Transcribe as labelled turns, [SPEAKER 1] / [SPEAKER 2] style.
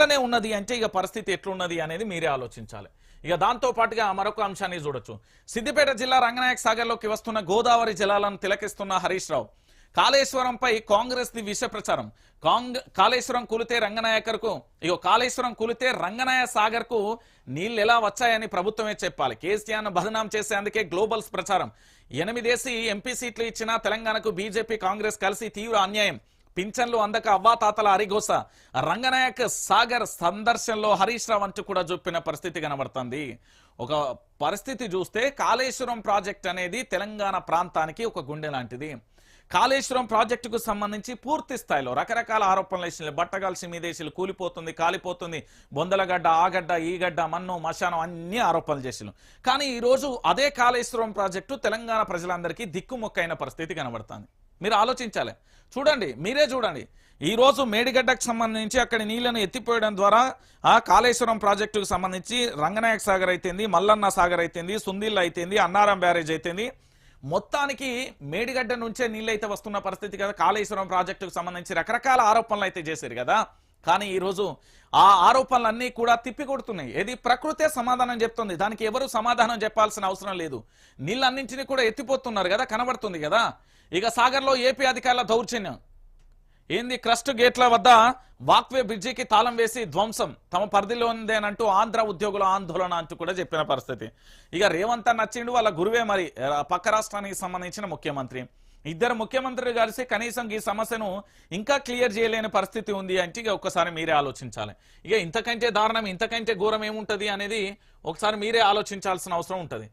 [SPEAKER 1] ఇట్లనే ఉన్నది అంటే ఇక పరిస్థితి ఎట్లున్నది అనేది మీరే ఆలోచించాలి. ఇక దాంతో పాటుగా మరొక అంశాన్ని చూడొచ్చు. సిద్దిపేట జిల్లా రంగనాయక సాగర్లోకి వస్తున్న గోదావరి జలాలను తిలకిస్తున్న హరీష్ రావు. కాళేశ్వరంపై కాంగ్రెస్ ది విష ప్రచారం. కాంగ్ కాళేశ్వరం కూలితే రంగనాయకర్కు ఇగో కాళేశ్వరం కూలితే రంగనాయ సాగర్కు నీళ్ళు ఎలా వచ్చాయని ప్రభుత్వమే చెప్పాలి. కేసీఆర్ను బదనాం చేసేందుకే గ్లోబల్స్ ప్రచారం. ఎనిమిదేసి ఎంపీ సీట్లు ఇచ్చిన తెలంగాణకు బీజేపీ కాంగ్రెస్ కలిసి తీవ్ర అన్యాయం. పింఛన్లు అందక అవ్వాతాతల అరిగోస. రంగనాయక్ సాగర్ సందర్శనలో హరీష్ రావు అంటూ కూడా చూపిన పరిస్థితి కనబడుతుంది. ఒక పరిస్థితి చూస్తే కాళేశ్వరం ప్రాజెక్ట్ అనేది తెలంగాణ ప్రాంతానికి ఒక గుండె లాంటిది. కాళేశ్వరం ప్రాజెక్టుకు సంబంధించి పూర్తి స్థాయిలో రకరకాల ఆరోపణలు వేసిన బట్టగాల్సి మీదేశీలు కూలిపోతుంది కాలిపోతుంది. బొందలగడ్డ ఆగడ్డ గడ్డ మన్ను మశానం అన్ని ఆరోపణలు చేసిలు కానీ ఈ రోజు అదే కాళేశ్వరం ప్రాజెక్టు తెలంగాణ ప్రజలందరికీ దిక్కుమొక్కైన పరిస్థితి కనబడుతుంది. మీరు ఆలోచించాలి. చూడండి మీరే చూడండి. ఈరోజు మేడిగడ్డకు సంబంధించి అక్కడి నీళ్ళను ఎత్తిపోయడం ద్వారా ఆ కాళేశ్వరం ప్రాజెక్టుకు సంబంధించి రంగనాయక సాగర్ అయితేంది మల్లన్న సాగర్ అయితేంది సుందిల్ అయితేంది అన్నారం బ్యారేజ్ అయితేంది మొత్తానికి మేడిగడ్డ నుంచే నీళ్ళు అయితే వస్తున్న పరిస్థితి కదా. కాళేశ్వరం ప్రాజెక్టుకు సంబంధించి రకరకాల ఆరోపణలు అయితే చేశారు కదా. కానీ ఈరోజు ఆ ఆరోపణలన్నీ కూడా తిప్పికొడుతున్నాయి. ఏది ప్రకృతే సమాధానం చెప్తుంది. దానికి ఎవరు సమాధానం చెప్పాల్సిన అవసరం లేదు. నీళ్ళన్నింటినీ కూడా ఎత్తిపోతున్నారు కదా కనబడుతుంది కదా. ఇక సాగర్లో ఏపీ అధికారుల దౌర్జన్యం. ఏంది క్రస్ట్ గేట్ల వద్ద వాక్వే బ్రిడ్జికి తాళం వేసి ధ్వంసం. తమ పరిధిలో ఉందేనంటూ ఆంధ్ర ఉద్యోగుల ఆందోళన అంటూ కూడా చెప్పిన పరిస్థితి. ఇక రేవంత్ నచ్చిండు వాళ్ళ గురువే మరి. పక్క రాష్ట్రానికి సంబంధించిన ముఖ్యమంత్రి. ఇద్దరు ముఖ్యమంత్రులు కలిసి కనీసం ఈ సమస్యను ఇంకా క్లియర్ చేయలేని పరిస్థితి ఉంది అంటే ఇక ఒక్కసారి మీరే ఆలోచించాలి. ఇక ఇంతకంటే దారుణం ఇంతకంటే ఘోరం ఏముంటది అనేది ఒకసారి మీరే ఆలోచించాల్సిన అవసరం ఉంటుంది.